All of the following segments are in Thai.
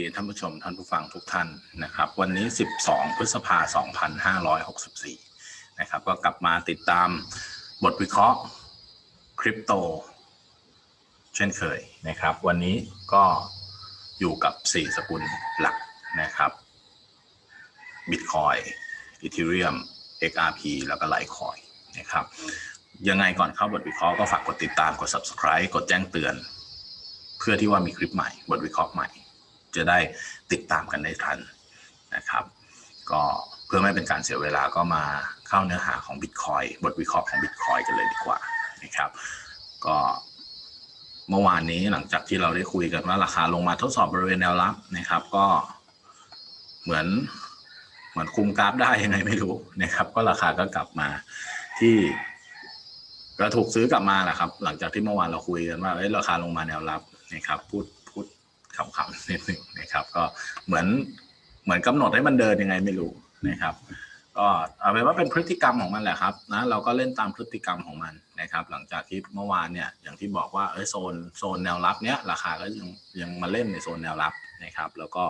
ดีท่านผู้ชมท่านผู้ฟังทุกท่านนะครับ วันนี้ 12 พฤษภาคม2564 นะครับ ก็กลับมาติดตามบทวิเคราะห์คริปโต เช่นเคยนะครับ วันนี้ก็อยู่กับ 4 สกุลหลักนะครับ Bitcoin Ethereum XRP แล้วก็ Litecoin นะครับ ยังไงก่อนเข้าบทวิเคราะห์ก็ฝากกดติดตามกด subscribe กดแจ้งเตือน เพื่อที่ว่ามีคลิปใหม่ บทวิเคราะห์ใหม่ จะได้ติดตามกันได้ทันนะครับ ก็เพื่อไม่เป็นการเสียเวลาก็มาเข้าเนื้อหาของ Bitcoin บทวิเคราะห์ของ Bitcoin กันเลยดีกว่านะครับก็เมื่อวานนี้หลังจากที่เราได้คุยกันว่าราคาลงมาทดสอบบริเวณแนวรับนะครับ ก็เหมือนเหมือนคุมกราฟได้ยังไงไม่รู้นะครับ ก็ราคาก็กลับมาที่ก็ถูกซื้อกลับมาแหละครับ หลังจากที่เมื่อวานเราคุยกันว่าเอ้ยราคาลงมาแนวรับนะครับ พูดพูด ขำๆนิดหนึ่งนะครับ ก็เหมือนเหมือนกำหนดให้มันเดินยังไงไม่รู้นะครับ ก็เอาเป็นว่าเป็นพฤติกรรมของมันแหละครับนะเราก็เล่นตามพฤติกรรมของมันนะครับ หลังจากที่เมื่อวานเนี่ยอย่างที่บอกว่าเอ้ยโซนโซนแนวรับเนี้ยราคาก็ยังยังมาเล่นในโซนแนวรับนะครับ แล้วก็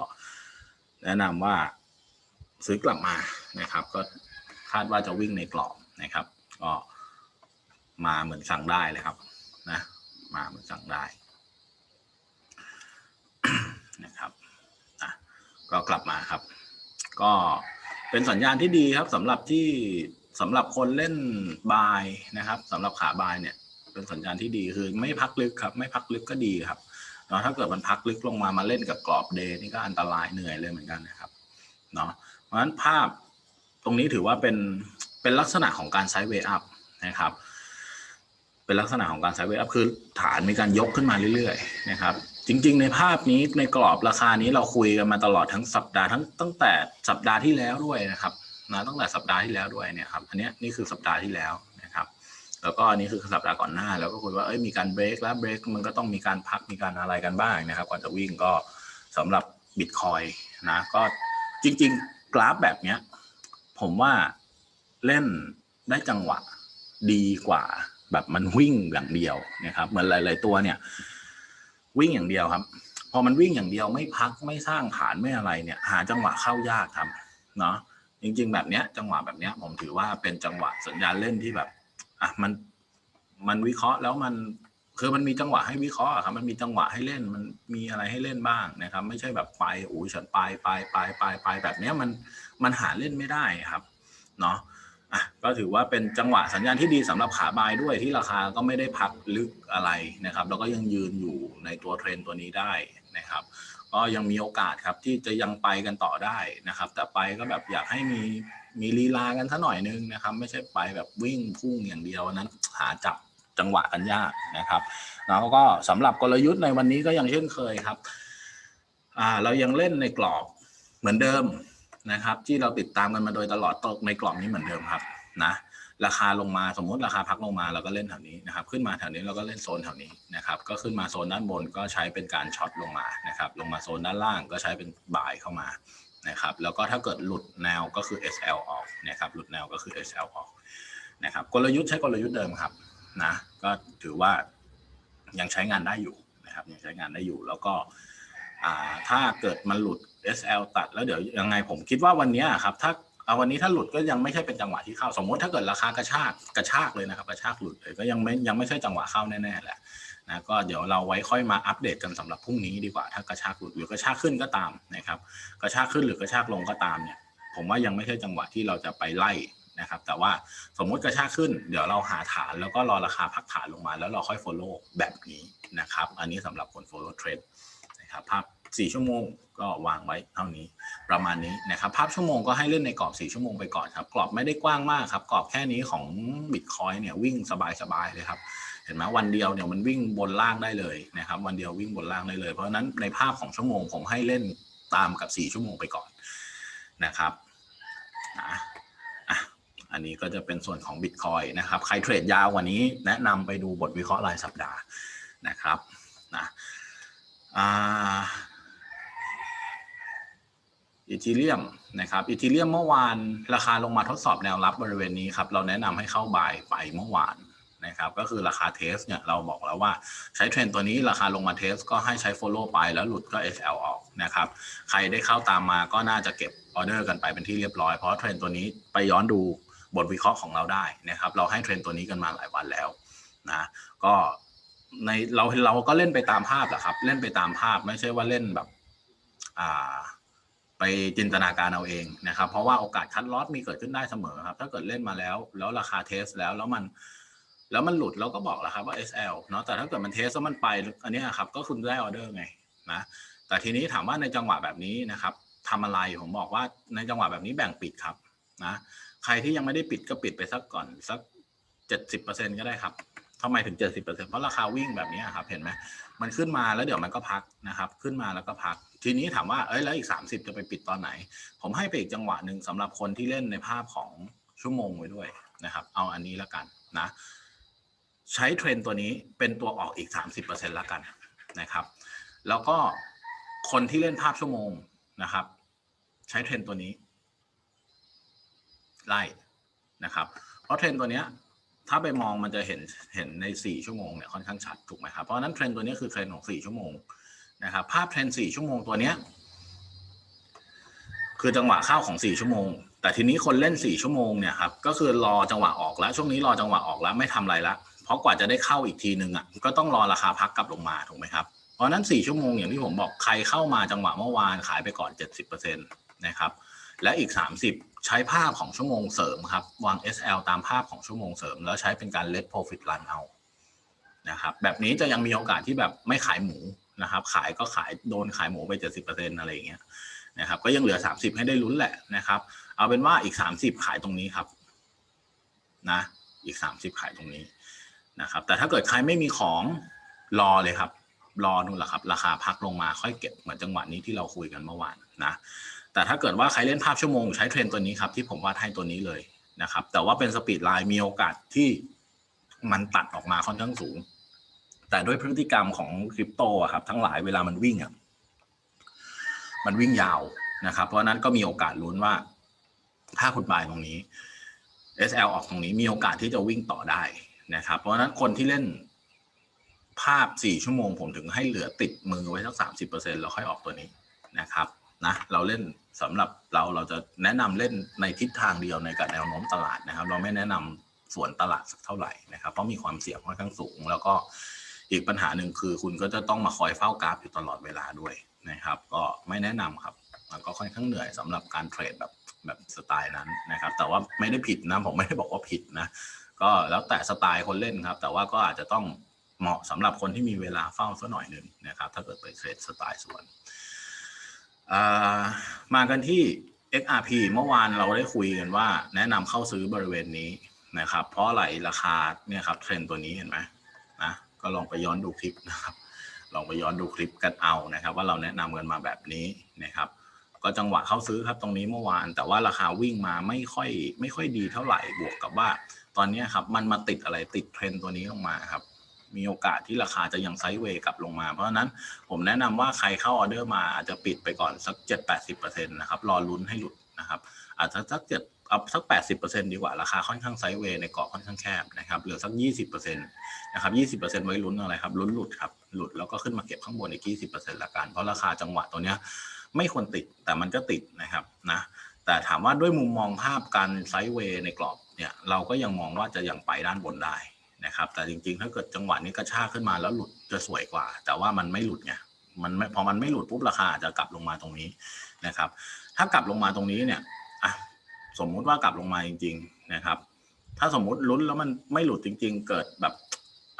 แนะนำว่าซื้อกลับมานะครับ ก็คาดว่าจะวิ่งในกรอบนะครับ ก็มาเหมือนสั่งได้เลยครับนะมาเหมือนสั่งได้ นะครับนะก็กลับมาครับ ก็เป็นสัญญาณที่ดีครับสำหรับที่สำหรับคนเล่นบายนะครับสำหรับขาบายเนี่ย เป็นสัญญาณที่ดีคือไม่พักลึกครับ ไม่พักลึกก็ดีครับเนาะถ้าเกิดมันพักลึกลงมามาเล่นกับกรอบเดย์นี่ก็อันตรายเหนื่อยเลยเหมือนกันนะครับเนาะเพราะฉะนั้นภาพตรงนี้ถือว่าเป็นเป็นลักษณะของการไซด์เวย์อัพนะครับ เป็นลักษณะของการไซด์เวย์อัพคือฐานมีการยกขึ้นมาเรื่อยๆนะครับ จริงๆ ในภาพนี้ในกรอบราคานี้เราคุยกันมาตลอดทั้งสัปดาห์ทั้งตั้งแต่สัปดาห์ที่แล้วด้วยนะครับนะตั้งแต่สัปดาห์ที่แล้วด้วยเนี่ยครับอันนี้นี่คือสัปดาห์ที่แล้วนะครับ แล้วก็อันนี้คือสัปดาห์ก่อนหน้า แล้วก็คุยว่าเอ้ยมีการเบรกแล้วเบรกมันก็ต้องมีการพักมีการอะไรกันบ้างนะครับ ก่อนจะวิ่งก็สำหรับบิตคอยนะก็จริง ๆ กราฟแบบเนี้ยผมว่าเล่นได้จังหวะดีกว่า แบบมันวิ่งอย่างเดียวนะครับเหมือนหลาย ๆ ตัวเนี่ย วิ่งอย่างเดียวครับ พอมันวิ่งอย่างเดียวไม่พักไม่สร้างฐานไม่อะไรเนี่ย หาจังหวะเข้ายากครับเนาะจริง ๆ แบบเนี้ย จังหวะแบบเนี้ย ผมถือว่าเป็นจังหวะสัญญาณเล่นที่แบบอะมันมันวิเคราะห์แล้วมันคือมันมีจังหวะให้วิเคราะห์ครับ มันมีจังหวะให้เล่น มันมีอะไรให้เล่นบ้างนะครับ ไม่ใช่แบบไปโอ้ยฉันไปไปไปไปไปแบบเนี้ยมันมันหาเล่นไม่ได้ครับ เนาะ อะก็ถือว่าเป็นจังหวะสัญญาณที่ดีสำหรับขาบายด้วยที่ราคาก็ไม่ได้พักลึกอะไรนะครับ แล้วก็ยังยืนอยู่ในตัวเทรนตัวนี้ได้นะครับก็ยังมีโอกาสครับที่จะยังไปกันต่อได้นะครับ แต่ไปก็แบบอยากให้มีมีลีลากันสักหน่อยนึงนะครับ ไม่ใช่ไปแบบวิ่งพุ่งอย่างเดียวนั้นหาจับจังหวะกันยากนะครับ แล้วก็สำหรับกลยุทธ์ในวันนี้ก็ยังเช่นเคยครับอ่าเรายังเล่นในกรอบเหมือนเดิม นะครับ ที่เราติดตามกันมาโดยตลอดตกในกรอบนี้เหมือนเดิมครับนะราคาลงมาสมมติราคาพักลงมาเราก็เล่นแถวนี้นะครับ ขึ้นมาแถวนี้เราก็เล่นโซนแถวนี้นะครับ ก็ขึ้นมาโซนด้านบนก็ใช้เป็นการช็อตลงมานะครับ ลงมาโซนด้านล่างก็ใช้เป็นบ่ายเข้ามานะครับ แล้วก็ถ้าเกิดหลุดแนวก็คือ SL ออกนะครับ หลุดแนวก็คือ SL ออกนะครับ กลยุทธ์ใช้กลยุทธ์เดิมครับนะ ก็ถือว่ายังใช้งานได้อยู่นะครับ ยังใช้งานได้อยู่ แล้วก็ถ้าเกิดมันหลุด SL ตัดแล้วเดี๋ยวยังไงผมคิดว่าวันนี้ครับถ้าเอาวันนี้ถ้าหลุดก็ยังไม่ใช่เป็นจังหวะที่เข้า สมมติถ้าเกิดราคากระชากกระชากเลยนะครับกระชากหลุดเลยก็ยังไม่ยังไม่ใช่จังหวะเข้าแน่ๆแหละนะก็เดี๋ยวเราไว้ค่อยมาอัปเดตกันสำหรับพรุ่งนี้ดีกว่า ถ้ากระชากหลุดหรือกระชากขึ้นก็ตามนะครับกระชากขึ้นหรือกระชากลงก็ตามเนี่ยผมว่ายังไม่ใช่จังหวะที่เราจะไปไล่นะครับแต่ว่าสมมติกระชากขึ้น เดี๋ยวเราหาฐานแล้วก็รอราคาพักฐานลงมา แล้วเราค่อย follow แบบนี้นะครับอันนี้สำหรับคน follow trend นะครับภาพ 4 ชั่วโมงก็วางไว้เท่านี้ประมาณนี้นะครับภาพชั่วโมงก็ให้เล่นในกรอบ 4 ชั่วโมงไปก่อนครับ กรอบไม่ได้กว้างมากครับ กรอบแค่นี้ของ Bitcoin เนี่ยวิ่งสบายๆเลยครับเห็นไหมวันเดียวเนี่ยมันวิ่งบนล่างได้เลยนะครับ วันเดียววิ่งบนล่างได้เลย เพราะฉะนั้นในภาพของชั่วโมงผมให้เล่นตามกับ 4 ชั่วโมงไปก่อนนะครับนะอันนี้ก็จะเป็นส่วนของ Bitcoin นะครับ ใครเทรดยาวกว่านี้แนะนำไปดูบทวิเคราะห์รายสัปดาห์นะครับนะอ่า อีทีเรียมนะครับอีทีเรียมเมื่อวานราคาลงมาทดสอบแนวรับบริเวณนี้ครับเราแนะนำให้เข้าบายไปเมื่อวานนะครับก็คือราคาเทสเนี่ยเราบอกแล้วว่าใช้เทรนตัวนี้ราคาลงมาเทสก็ให้ใช้ follow ไปแล้วหลุดก็ SL ออกนะครับใครได้เข้าตามมาก็น่าจะเก็บออเดอร์กันไปเป็นที่เรียบร้อย เพราะเทรนตัวนี้ไปย้อนดูบทวิเคราะห์ของเราได้นะครับเราให้เทรนตัวนี้กันมาหลายวันแล้วนะก็ในเราเราก็เล่นไปตามภาพแหละครับ เล่นไปตามภาพไม่ใช่ว่าเล่นแบบอ่า ไปจินตนาการเอาเองนะครับ เพราะว่าโอกาสคัดลอตมีเกิดขึ้นได้เสมอครับ ถ้าเกิดเล่นมาแล้ว แล้วราคาเทสแล้วแล้วมัน แล้วมันหลุดเราก็บอกแล้วครับว่า SL เนาะแต่ถ้าเกิดมันเทสแล้วมันไปอันนี้ครับก็คุณได้ออเดอร์ไงนะแต่ทีนี้ถามว่าในจังหวะแบบนี้นะครับทำอะไรผมบอกว่าในจังหวะแบบนี้แบ่งปิดครับนะใครที่ยังไม่ได้ปิดก็ปิดไปสักก่อนสักเจ็ดสิบเปอร์เซ็นก็ได้ครับ ทำไมถึงเจ็ดสิบเปอร์เซ็นเพราะราคาวิ่งแบบนี้ครับเห็นไหมมันขึ้นมาแล้วเดี๋ยวมันก็พักนะครับ ขึ้นมาแล้วก็พัก ทีนี้ถามว่าเอ้ยแล้วอีกสามสิบจะไปปิดตอนไหน ผมให้ไปอีกจังหวะหนึ่งสำหรับคนที่เล่นในภาพของชั่วโมงไว้ด้วยนะครับ เอาอันนี้แล้วกันนะ ใช้เทรนตัวนี้เป็นตัวออกอีก 30%แล้วกันนะครับ แล้วก็คนที่เล่นภาพชั่วโมงนะครับ ใช้เทรนตัวนี้ ไล่นะครับ เพราะเทรนตัวเนี้ย ถ้าไปมองมันจะเห็นเห็นใน 4 ชั่วโมงเนี่ยค่อนข้างชัดถูกไหมครับ เพราะนั้นเทรนตัวนี้คือเทรนของ 4 ชั่วโมงนะครับภาพเทรน 4 ชั่วโมงตัวเนี้ยคือจังหวะเข้าของ 4 ชั่วโมง แต่ทีนี้คนเล่น 4 ชั่วโมงเนี่ยครับก็คือรอจังหวะออกแล้วช่วงนี้รอจังหวะออกแล้วไม่ทำอะไรละเพราะกว่าจะได้เข้าอีกทีหนึ่งอะก็ต้องรอราคาพักกลับลงมาถูกไหมครับเพราะฉะนั้น 4 ชั่วโมงอย่างที่ผมบอกใครเข้ามาจังหวะเมื่อวานขายไปก่อน 70% นะครับและอีก 30 ใช้ภาพของชั่วโมงเสริมครับวาง SL ตามภาพของชั่วโมงเสริม แล้วใช้เป็นการ let profit run เอานะครับแบบนี้จะยังมีโอกาสที่แบบไม่ขายหมูนะครับขายก็ขายโดนขายหมูไป 70%อะไรอย่างเงี้ยนะครับก็ยังเหลือ 30 ให้ได้ลุ้นแหละนะครับ เอาเป็นว่าอีก 30 ขายตรงนี้ครับนะอีก 30 ขายตรงนี้นะครับ แต่ถ้าเกิดใครไม่มีของรอเลยครับ รอนู่นแหละครับ ราคาพักลงมาค่อยเก็บเหมือนจังหวะนี้ที่เราคุยกันเมื่อวานนะ แต่ถ้าเกิดว่าใครเล่นภาพชั่วโมงใช้เทรนตัวนี้ครับที่ผมวาดให้ตัวนี้เลยนะครับ แต่ว่าเป็นสปีดไลน์มีโอกาสที่มันตัดออกมาค่อนข้างสูง แต่ด้วยพฤติกรรมของคริปโตครับ ทั้งหลายเวลามันวิ่งอะมันวิ่งยาวนะครับ เพราะนั้นก็มีโอกาสลุ้นว่า ถ้าคุณบายตรงนี้ SL ออกตรงนี้มีโอกาสที่จะวิ่งต่อได้นะครับ เพราะฉะนั้นคนที่เล่นภาพ 4 ชั่วโมง ผมถึงให้เหลือติดมือไว้สัก 30%แล้วค่อยออกตัวนี้นะครับนะเราเล่น สำหรับเราเราจะแนะนำเล่นในทิศทางเดียวในกับแนวโน้มตลาดนะครับ เราไม่แนะนำสวนตลาดสักเท่าไหร่นะครับเพราะมีความเสี่ยงค่อนข้างสูง แล้วก็อีกปัญหาหนึ่งคือ คุณก็จะต้องมาคอยเฝ้ากราฟอยู่ตลอดเวลาด้วยนะครับ ก็ไม่แนะนำครับมันก็ค่อนข้างเหนื่อยสำหรับการเทรดแบบแบบสไตล์นั้นนะครับ แต่ว่าไม่ได้ผิดนะผมไม่ได้บอกว่าผิดนะก็แล้วแต่สไตล์คนเล่นครับ แต่ว่าก็อาจจะต้องเหมาะสำหรับคนที่มีเวลาเฝ้าสักหน่อยหนึ่งนะครับ ถ้าเกิดไปเทรดสไตล์สวน มากันที่ XRP เมื่อวานเราได้คุยกันว่า แนะนำเข้าซื้อบริเวณนี้นะครับ เพราะอะไรราคาเนี่ยครับเทรนตัวนี้เห็นไหมนะก็ลองไปย้อนดูคลิปนะครับ ลองไปย้อนดูคลิปกันเอานะครับ ว่าเราแนะนำกันมาแบบนี้นะครับ ก็จังหวะเข้าซื้อครับตรงนี้เมื่อวาน แต่ว่าราคาวิ่งมาไม่ค่อยไม่ค่อยดีเท่าไหร่บวกกับว่า ตอนนี้ครับมันมาติดอะไรติดเทรนตัวนี้ลงมาครับ มีโอกาสที่ราคาจะยังไซด์เวย์กลับลงมา เพราะฉะนั้นผมแนะนำว่าใครเข้าออเดอร์มาอาจจะปิดไปก่อนสักเจ็ดแปดสิบเปอร์เซ็นต์นะครับรอลุ้นให้หลุดนะครับอาจจะสักเจ็ดเอาสักแปดสิบเปอร์เซ็นต์ดีกว่า ราคาค่อนข้างไซด์เวย์ในเกาะค่อนข้างแคบนะครับเหลือสักยี่สิบเปอร์เซ็นต์นะครับยี่สิบเปอร์เซ็นต์ไว้ลุ้นอะไรครับลุ้นหลุดครับหลุดแล้วก็ขึ้นมาเก็บข้างบนอีกยี่สิบเปอร์เซ็นต์ละกัน เพราะราคาจังหวะตัวเนี้ยไม่ควรติดแต่มันก็ติดนะครับนะแต่ถามว่าด้วยมุมมองภาพการไซด์เวย์ในกรอบเนี่ยเราก็ยังมองว่าจะยังไปด้านบนได้ นะครับ แต่จริงๆ ถ้าเกิดจังหวะนี้กระชากขึ้นมาแล้วหลุดจะสวยกว่า แต่ว่ามันไม่หลุดไงมันไม่พอมันไม่หลุดปุ๊บราคาจะกลับลงมาตรงนี้นะครับ ถ้ากลับลงมาตรงนี้เนี่ยอะสมมุติว่ากลับลงมาจริง ๆนะครับ ถ้าสมมุติลุ้นแล้วมันไม่หลุดจริง ๆ เกิดแบบ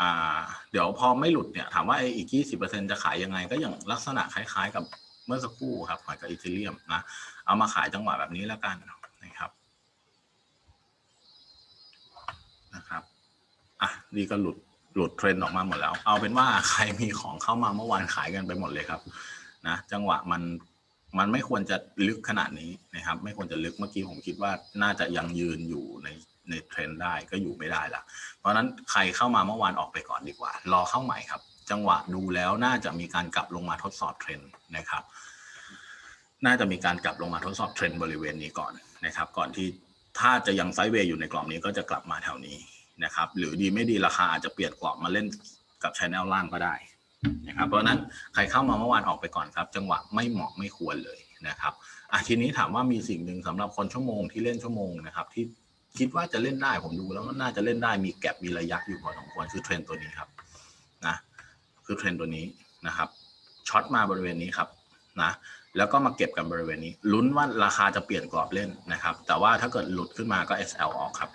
อ่าเดี๋ยวพอไม่หลุดเนี่ยถามว่าไอ้อีก 20%จะขายยังไง ก็อย่างลักษณะคล้าย ๆ กับเมื่อสักครู่ครับหอยกับอีเทเรียมนะ เอามาขายจังหวะแบบนี้แล้วกันนะครับนะครับ อะนี่ก็หลุดหลุดเทรนด์ออกมาหมดแล้ว เอาเป็นว่าใครมีของเข้ามาเมื่อวานขายกันไปหมดเลยครับนะจังหวะมันมันไม่ควรจะลึกขนาดนี้นะครับ ไม่ควรจะลึกเมื่อกี้ผมคิดว่าน่าจะยังยืนอยู่ในในเทรนด์ได้ก็อยู่ไม่ได้ละเพราะนั้นใครเข้ามาเมื่อวานออกไปก่อนดีกว่า รอเข้าใหม่ครับ จังหวะดูแล้วน่าจะมีการกลับลงมาทดสอบเทรนด์นะครับ น่าจะมีการกลับลงมาทดสอบเทรนด์บริเวณนี้ก่อนนะครับ ก่อนที่ถ้าจะยังไซด์เวย์อยู่ในกรอบนี้ก็จะกลับมาแถวนี้ นะครับ หรือดีไม่ดีราคาอาจจะเปลี่ยนกรอบมาเล่นกับชแนลล่างก็ได้นะครับ เพราะนั้นใครเข้ามาเมื่อวานออกไปก่อนครับ จังหวะไม่เหมาะไม่ควรเลยนะครับอะทีนี้ถามว่ามีสิ่งหนึ่งสำหรับคนชั่วโมงที่เล่นชั่วโมงนะครับที่คิดว่าจะเล่นได้ผมดูแล้วก็น่าจะเล่นได้มีแก็บมีระยะอยู่พอสมควรคือเทรนตัวนี้ครับนะคือเทรนตัวนี้นะครับช็อตมาบริเวณนี้ครับนะแล้วก็มาเก็บกันบริเวณนี้ลุ้นว่าราคาจะเปลี่ยนกรอบเล่นนะครับ แต่ว่าถ้าเกิดหลุดขึ้นมาก็ SL ออกครับ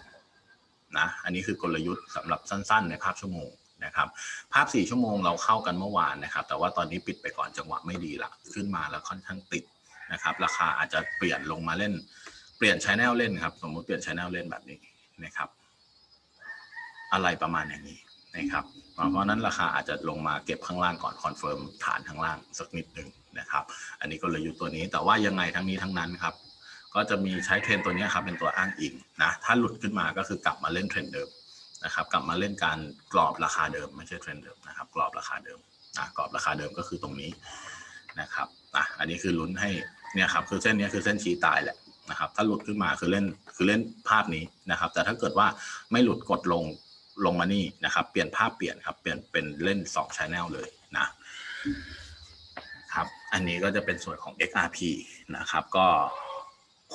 นะอันนี้คือกลยุทธ์สำหรับสั้น ๆ ในภาพชั่วโมงนะครับภาพ 4 ชั่วโมงเราเข้ากันเมื่อวานนะครับ แต่ว่าตอนนี้ปิดไปก่อนจังหวะไม่ดีละขึ้นมาแล้วค่อนข้างติดนะครับ ราคาอาจจะเปลี่ยนลงมาเล่น เปลี่ยนชแนลเล่นครับ สมมุติเปลี่ยนชแนลเล่นแบบนี้นะครับ อะไรประมาณอย่างนี้นะครับ เพราะฉะนั้นราคาอาจจะลงมาเก็บข้างล่างก่อนคอนเฟิร์มฐานข้างล่างสักนิดหนึ่งนะครับ อันนี้ก็เลยอยู่ตัวนี้แต่ว่ายังไงทั้งนี้ทั้งนั้นครับ ก็จะมีใช้เทรนตัวนี้ครับเป็นตัวอ้างอิงนะถ้าหลุดขึ้นมาก็คือกลับมาเล่นเทรนเดิมนะครับกลับมาเล่นการกรอบราคาเดิมไม่ใช่เทรนเดิมนะครับกรอบราคาเดิมนะกรอบราคาเดิมก็คือตรงนี้นะครับอะอันนี้คือลุ้นให้เนี่ยครับคือเส้นนี้คือเส้นชี้ตายแหละนะครับถ้าหลุดขึ้นมาคือเล่นคือเล่นภาพนี้นะครับ แต่ถ้าเกิดว่าไม่หลุดกดลงลงมานี่นะครับเปลี่ยนภาพเปลี่ยนครับเปลี่ยนเป็นเล่น2 Channel เลยนะครับอันนี้ก็จะเป็นส่วนของ XRP นะครับก็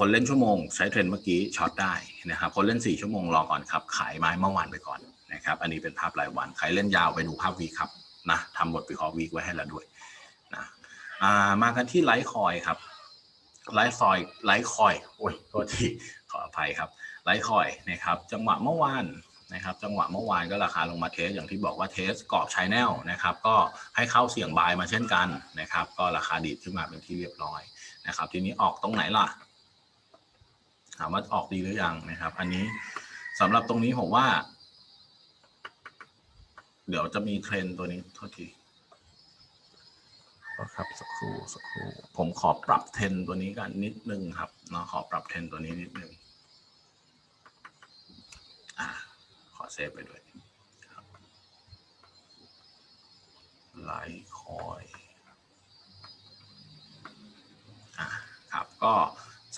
คนเล่นชั่วโมง ใช้เทรนเมื่อกี้ช็อตได้นะครับคนเล่น 4 ชั่วโมงรอก่อนครับขายไม้เมื่อวานไปก่อนนะครับ อันนี้เป็นภาพรายวันใครเล่นยาวไปดูภาพวีครับนะทำบทวิเคราะห์วีไว้ให้แล้วด้วยนะอ่ามากันที่ไลท์คอยครับไลท์ซอยไลท์คอยโอ้ยโทษทีขออภัยครับไลท์คอยนะครับ จังหวะเมื่อวานนะครับ จังหวะเมื่อวานก็ราคาลงมาเทสอย่างที่บอกว่าเทสกรอบชแนลนะครับ ก็ให้เข้าเสี่ยงบายมาเช่นกันนะครับ ก็ราคาดีดขึ้นมาเป็นที่เรียบร้อยนะครับ ทีนี้ออกตรงไหนล่ะ ถามว่าออกดีหรือยังนะครับ อันนี้สำหรับตรงนี้ผมว่า เดี๋ยวจะมีเทรนด์ตัวนี้โทษทีก็ครับสักครู่สักครู่ผมขอปรับเทรนด์ตัวนี้กันนิดนึงครับเนาะขอปรับเทรนด์ตัวนี้นิดนึงอ่าขอเซฟไปด้วยครับไลท์คอยอ่าครับก็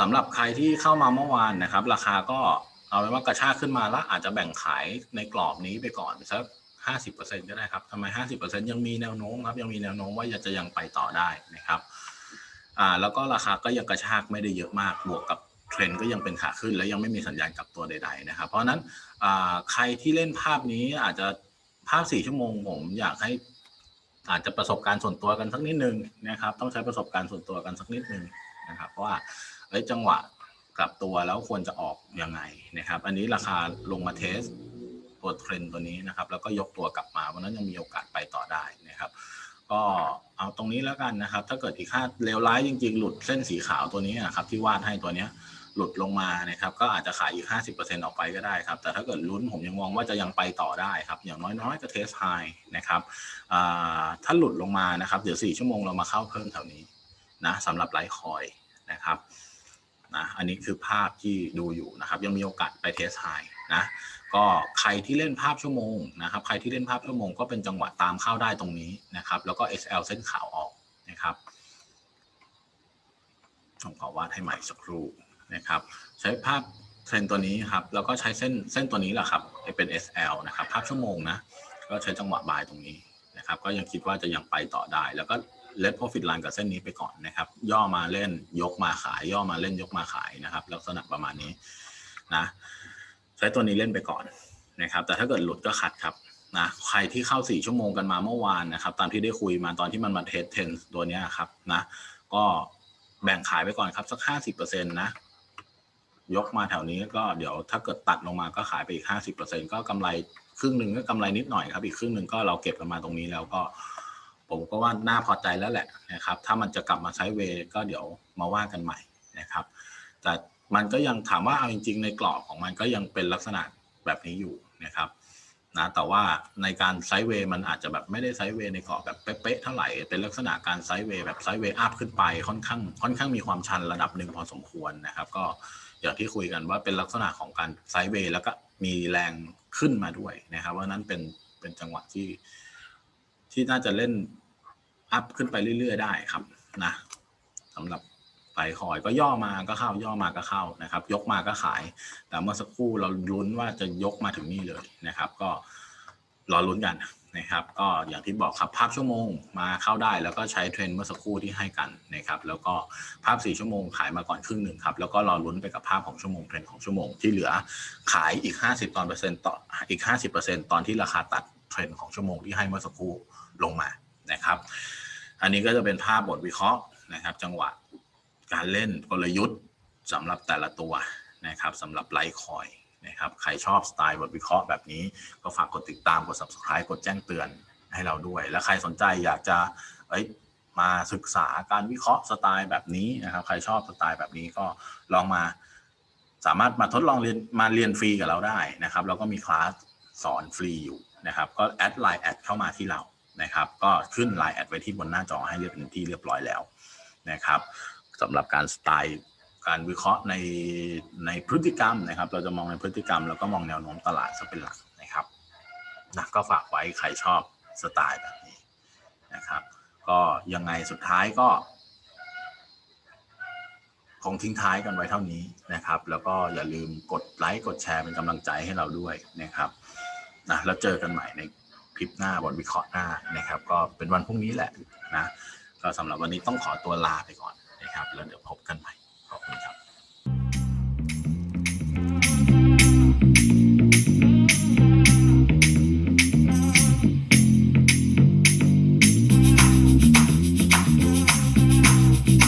สำหรับใครที่เข้ามาเมื่อวานนะครับ ราคาก็เอาไว้ว่ากระชากขึ้นมาแล้วอาจจะแบ่งขายในกรอบนี้ไปก่อนสักห้าสิบเปอร์เซ็นก็ได้ครับทำไมห้าสิบเปอร์เซ็นยังมีแนวโน้มครับ ยังมีแนวโน้มว่าจะยังไปต่อได้นะครับ อ่า แล้วก็ราคาก็ยังกระชากไม่ได้เยอะมาก บวกกับเทรนก็ยังเป็นขาขึ้น และยังไม่มีสัญญาณกลับตัวใด ๆ นะครับ เพราะฉะนั้นอ่าใครที่เล่นภาพนี้อาจจะภาพสี่ชั่วโมงผมอยากให้อาจจะประสบการณ์ส่วนตัวกันสักนิดนึงนะครับ ต้องใช้ประสบการณ์ส่วนตัวกันสักนิดนึงนะครับ เพราะว่า เอ้ยจังหวะกลับตัวแล้วควรจะออกยังไงนะครับ อันนี้ราคาลงมาเทสตัวเทรนตัวนี้นะครับ แล้วก็ยกตัวกลับมาเพราะนั้นยังมีโอกาสไปต่อได้นะครับ ก็เอาตรงนี้แล้วกันนะครับ ถ้าเกิดอีกค่าเลวร้ายจริง ๆ หลุดเส้นสีขาวตัวนี้นะครับ ที่วาดให้ตัวเนี้ยหลุดลงมานะครับ ก็อาจจะขายอีก 50%ออกไปก็ได้ครับ แต่ถ้าเกิดลุ้นผมยังมองว่าจะยังไปต่อได้ครับ อย่างน้อยๆก็เทสไฮนะครับถ้าหลุดลงมานะครับ เดี๋ยว 4 ชั่วโมงเรามาเข้าเพิ่มแถวนี้นะสำหรับไลท์คอยนะครับ นะอันนี้คือภาพที่ดูอยู่นะครับ ยังมีโอกาสไปเทสไฮนะก็ใครที่เล่นภาพชั่วโมงนะครับใครที่เล่นภาพชั่วโมงก็เป็นจังหวะตามเข้าได้ตรงนี้นะครับ แล้วก็ SL เส้นขาวออกนะครับผมขอวาดให้ใหม่สักครู่นะครับ ใช้ภาพเทรนตัวนี้ครับแล้วก็ใช้เส้นเส้นตัวนี้แหละครับเป็น SL นะครับ ภาพชั่วโมงนะก็ใช้จังหวะบายตรงนี้นะครับ ก็ยังคิดว่าจะยังไปต่อได้แล้วก็ เลทโปรฟิตไลน์กับเส้นนี้ไปก่อนนะครับ ย่อมาเล่นยกมาขาย ย่อมาเล่นยกมาขายนะครับ ลักษณะประมาณนี้นะใช้ตัวนี้เล่นไปก่อนนะครับ แต่ถ้าเกิดหลุดก็คัดครับนะใครที่เข้า 4 ชั่วโมงกันมาเมื่อวานนะครับ ตามที่ได้คุยมาตอนที่มันมาเทสเทนตัวนี้ครับนะ ก็แบ่งขายไปก่อนครับสัก 50%นะยกมาแถวนี้ก็เดี๋ยวถ้าเกิดตัดลงมาก็ขายไปอีก 50%ก็กำไรครึ่งหนึ่งก็กำไรนิดหน่อยครับ อีกครึ่งหนึ่งก็เราเก็บกันมาตรงนี้แล้วก็ ผมก็ว่าน่าพอใจแล้วแหละนะครับ ถ้ามันจะกลับมาไซด์เวย์ก็เดี๋ยวมาว่ากันใหม่นะครับ แต่มันก็ยังถามว่าเอาจริง ๆ ในกรอบของมันก็ยังเป็นลักษณะแบบนี้อยู่นะครับนะแต่ว่าในการไซด์เวย์มันอาจจะแบบไม่ได้ไซด์เวย์ในกรอบแบบเป๊ะๆเท่าไหร่เป็นลักษณะการไซด์เวย์แบบไซด์เวย์อัพขึ้นไปค่อนข้างค่อนข้างมีความชันระดับหนึ่งพอสมควรนะครับ ก็อย่างที่คุยกันว่าเป็นลักษณะของการไซด์เวย์แล้วก็มีแรงขึ้นมาด้วยนะครับว่านั้นเป็นเป็นจังหวะที่ที่น่าจะเล่น อัพขึ้นไปเรื่อยๆได้ครับนะสำหรับไลท์คอยก็ย่อมาก็เข้าย่อมาก็เข้านะครับ ยกมาก็ขาย แต่เมื่อสักครู่เราลุ้นว่าจะยกมาถึงนี่เลยนะครับ ก็รอลุ้นกันนะครับ ก็อย่างที่บอกครับภาพชั่วโมงมาเข้าได้ แล้วก็ใช้เทรนเมื่อสักครู่ที่ให้กันนะครับ แล้วก็ภาพ 4 ชั่วโมงขายมาก่อนครึ่งหนึ่งครับแล้วก็รอลุ้นไปกับภาพของชั่วโมงเทรนของชั่วโมงที่เหลือขายอีก 50ตอนเปอร์เซ็นต์ต่ออีก 50%ตอนที่ราคาตัดเทรนของชั่วโมงที่ให้เมื่อสักครู่ลงมานะครับ อันนี้ก็จะเป็นภาพบทวิเคราะห์นะครับ จังหวะการเล่นกลยุทธ์สำหรับแต่ละตัวนะครับสำหรับไลท์คอยนะครับใครชอบสไตล์บทวิเคราะห์แบบนี้ ก็ฝากกดติดตามกด subscribe กดแจ้งเตือนให้เราด้วย และใครสนใจอยากจะเอ้ยมาศึกษาการวิเคราะห์สไตล์แบบนี้นะครับใครชอบสไตล์แบบนี้ก็ลองมาสามารถมาทดลองเรียนมาเรียนฟรีกับเราได้นะครับแล้วก็มีคลาสสอนฟรีอยู่นะครับ ก็แอดไลน์แอดเข้ามาที่เรา นะครับ ก็ขึ้นไลน์แอดไว้ที่บนหน้าจอให้เรียบเป็นที่เรียบร้อยแล้วนะครับสำหรับการสไตล์การวิเคราะห์ในในพฤติกรรมนะครับ เราจะมองในพฤติกรรม แล้วก็มองแนวโน้มตลาดซะเป็นหลักนะครับนะก็ฝากไว้ใครชอบสไตล์แบบนี้นะครับ ก็ยังไงสุดท้ายก็คงทิ้งท้ายกันไว้เท่านี้นะครับ แล้วก็อย่าลืมกดไลค์กดแชร์เป็นกำลังใจให้เราด้วยนะครับนะแล้วเจอกันใหม่ใน ลิปหน้าบทวิเคราะห์หน้านะครับ ก็เป็นวันพรุ่งนี้แหละนะก็สำหรับวันนี้ต้องขอตัวลาไปก่อนนะครับ แล้วเดี๋ยวพบกันใหม่ขอบคุณครับ